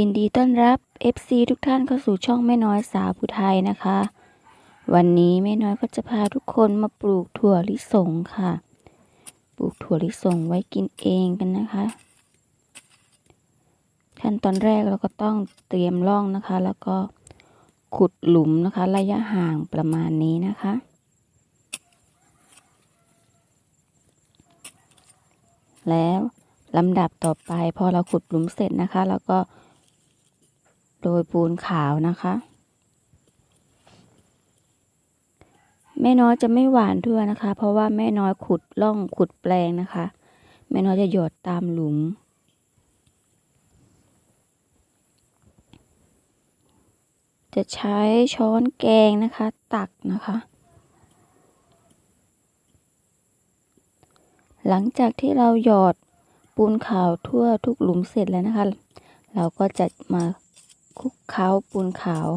ยินดีต้อนรับ FC ทุกท่านเข้าสู่ช่องแม่น้อยสาวผู้ไทยนะคะ วันนี้แม่น้อยก็จะพาทุกคนมาปลูกถั่วลิสงค่ะ ปลูกถั่วลิสงไว้กินเองกันนะคะ ขั้นตอนแรกเราก็ต้องเตรียมร่องนะคะ แล้วก็ขุดหลุมนะคะ ระยะห่างประมาณนี้นะคะ แล้วลำดับต่อไปพอเราขุดหลุมเสร็จนะคะ แล้วก็ โรยปูนขาวนะคะ แม่น้อยจะไม่หวานทั่วนะคะ เพราะว่าแม่น้อยขุดร่องขุดแปลงนะคะ แม่น้อยจะหยดตามหลุม จะใช้ช้อนแกงนะคะ ตักนะคะ หลังจากที่เราหยอดปูนขาวทั่วทุกหลุมเสร็จแล้วนะคะ เราก็จะมา คุกเคล้าปูนขาว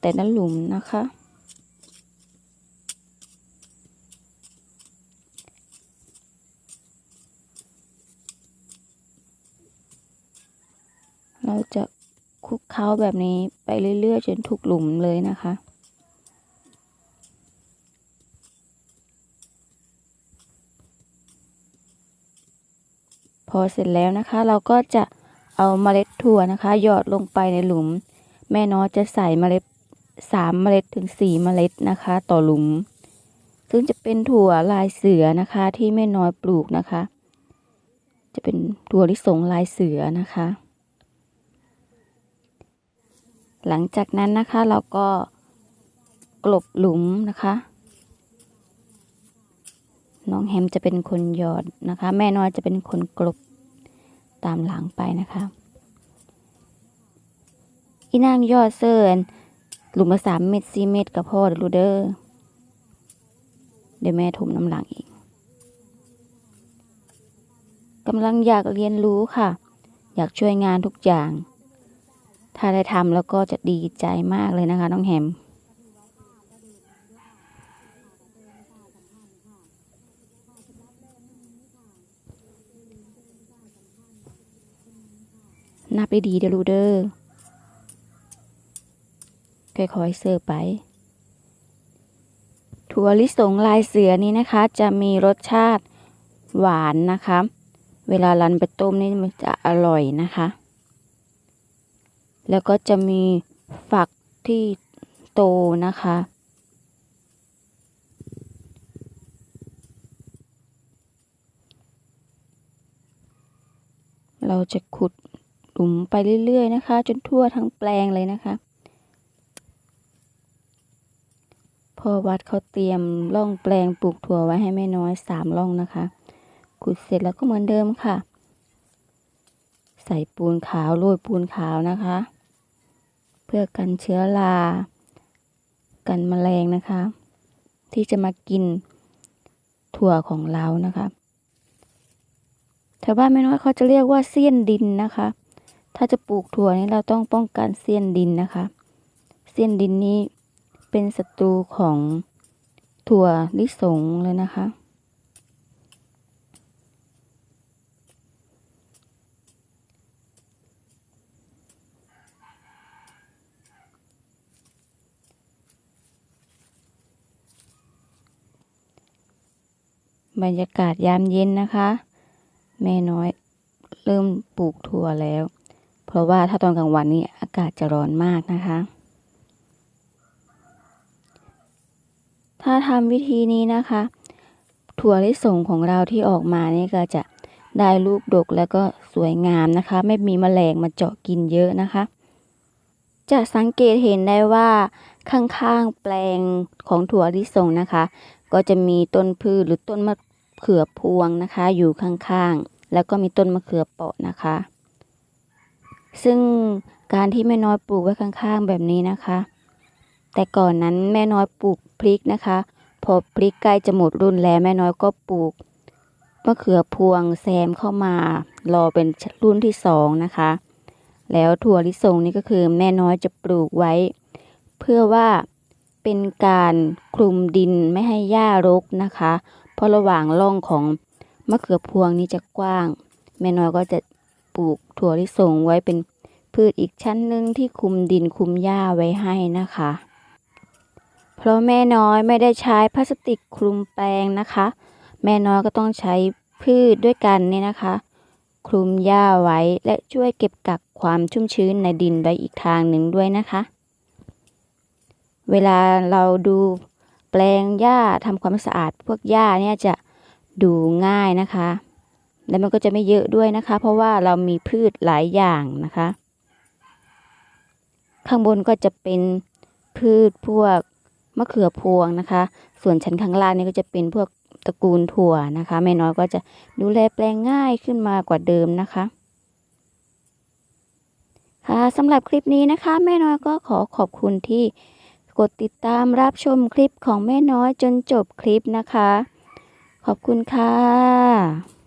แต่ละหลุมนะคะ เราจะคุกเคล้าแบบนี้ไปเรื่อยๆจนทุกหลุมเลยนะคะพอเสร็จแล้วนะคะ เราก็จะ เอาเมล็ดถั่วนะคะ หยอดลงไปในหลุม แม่น้อจะใส่เมล็ดสามเมล็ดถึงสี่เมล็ดนะคะ ต่อหลุม ซึ่งจะเป็นถั่วลายเสือนะคะที่แม่น้อยปลูกนะคะ จะเป็นถั่วลิสงลายเสือนะคะ หลังจากนั้นนะคะเราก็กลบหลุมนะคะน้องแฮมจะเป็นคนหยอดนะคะ แม่น้อยจะเป็นคนกลบ ตามหลังไปนะคะอีนางยอดเซิร์นหลุมละสามเม็ดสี่เม็ดกับพ่อเดลูเดอร์เดี๋ยวแม่ถมน้ำหลังอีกกำลังอยากเรียนรู้ค่ะ อยากช่วยงานทุกอย่าง ถ้าได้ทำแล้วก็จะดีใจมากเลยนะคะน้องแฮม นับได้ดีเดอลูเดอร์ค่อยๆเสิร์ฟไป ถั่วลิสงลายเสือนี้นะคะ จะมีรสชาติหวานนะคะ เวลารันไปต้มนี่มันจะอร่อยนะคะ แล้วก็จะมีฝักที่โตนะคะ เราจะขุด หลุมไปเรื่อยๆนะคะ จนทั่วทั้งแปลงเลยนะคะ พอวัดเขาเตรียมร่องแปลงปลูกถั่วไว้ให้แม่น้อยสามร่องนะคะขุดเสร็จแล้วก็เหมือนเดิมค่ะ ใส่ปูนขาวโรยปูนขาวนะคะ เพื่อกันเชื้อรากันแมลงนะคะ ที่จะมากินถั่วของเรานะคะแถวบ้านแม่น้อยเขาจะเรียกว่าเสี้ยนดินนะคะ ถ้าจะปลูกถั่วนี้เราต้องป้องกันเสี้ยนดินนะคะ เสี้ยนดินนี้เป็นศัตรูของถั่วลิสงเลยนะคะ บรรยากาศยามเย็นนะคะ แม่น้อยเริ่มปลูกถั่วแล้ว เพราะว่าถ้าตอนกลางวันนี่อากาศจะร้อนมากนะคะ ถ้าทำวิธีนี้นะคะ ถั่วลิสงของเราที่ออกมานี่ก็จะได้ลูกดกแล้วก็สวยงามนะคะ ไม่มีแมลงมาเจาะกินเยอะนะคะ จะสังเกตเห็นได้ว่าข้างๆแปลงของถั่วลิสงนะคะ ก็จะมีต้นพืชหรือต้นมะเขือพวงนะคะ อยู่ข้างๆ แล้วก็มีต้นมะเขือเปราะนะคะ ซึ่งการที่แม่น้อยปลูกไว้ข้างๆแบบนี้นะคะ แต่ก่อนนั้นแม่น้อยปลูกพริกนะคะ พอพริกใกล้จะหมดรุ่นแล้วแม่น้อยก็ปลูกมะเขือพวงแซมเข้ามารอเป็นรุ่นที่สองนะคะ แล้วถั่วลิสงนี่ก็คือแม่น้อยจะปลูกไว้ เพื่อว่าเป็นการคลุมดินไม่ให้หญ้ารกนะคะ เพราะระหว่างร่องของมะเขือพวงนี้จะกว้าง แม่น้อยก็จะ ปลูกถั่วลิสงไว้เป็นพืชอีกชั้นหนึ่งที่คุมดินคุมหญ้าไว้ให้นะคะ เพราะแม่น้อยไม่ได้ใช้พลาสติกคลุมแปลงนะคะ แม่น้อยก็ต้องใช้พืชด้วยกันเนี่ยนะคะ คลุมหญ้าไว้และช่วยเก็บกักความชุ่มชื้นในดินไว้อีกทางหนึ่งด้วยนะคะ เวลาเราดูแปลงหญ้าทำความสะอาดพวกหญ้าเนี่ยจะดูง่ายนะคะ และมันก็จะไม่เยอะด้วยนะคะ เพราะว่าเรามีพืชหลายอย่างนะคะ ข้างบนก็จะเป็นพืชพวกมะเขือพวงนะคะ ส่วนชั้นข้างล่างนี่ก็จะเป็นพวกตระกูลถั่วนะคะ แม่น้อยก็จะดูแลแปลงง่ายขึ้นมากว่าเดิมนะคะค่ะสำหรับคลิปนี้นะคะ แม่น้อยก็ขอขอบคุณที่กดติดตามรับชมคลิปของแม่น้อยจนจบคลิปนะคะ ขอบคุณค่ะ